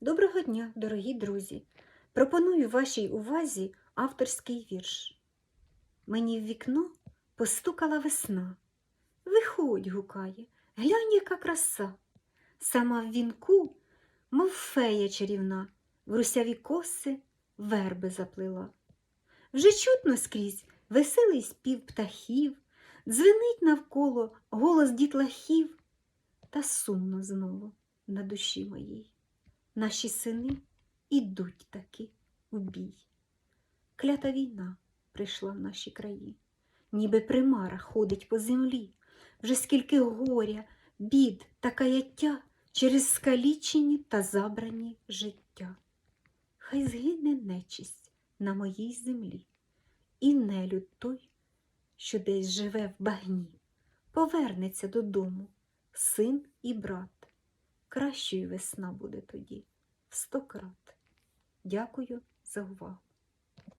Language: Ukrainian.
Доброго дня, дорогі друзі! Пропоную вашій увазі авторський вірш. Мені в вікно постукала весна. Виходь, гукає, глянь, яка краса. Сама в вінку, мов фея чарівна, в русяві коси верби заплила. Вже чутно скрізь веселий спів птахів, дзвенить навколо голос дітлахів, та сумно знову на душі моїй. Наші сини ідуть таки у бій. Клята війна прийшла в наші краї, ніби примара ходить по землі, вже скільки горя, бід та каяття через скалічені та забрані життя. Хай згине нечисть на моїй землі, і нелюд той, що десь живе в багні, повернеться додому, син і брат. Кращою весна буде тоді в сто крат. Дякую за увагу.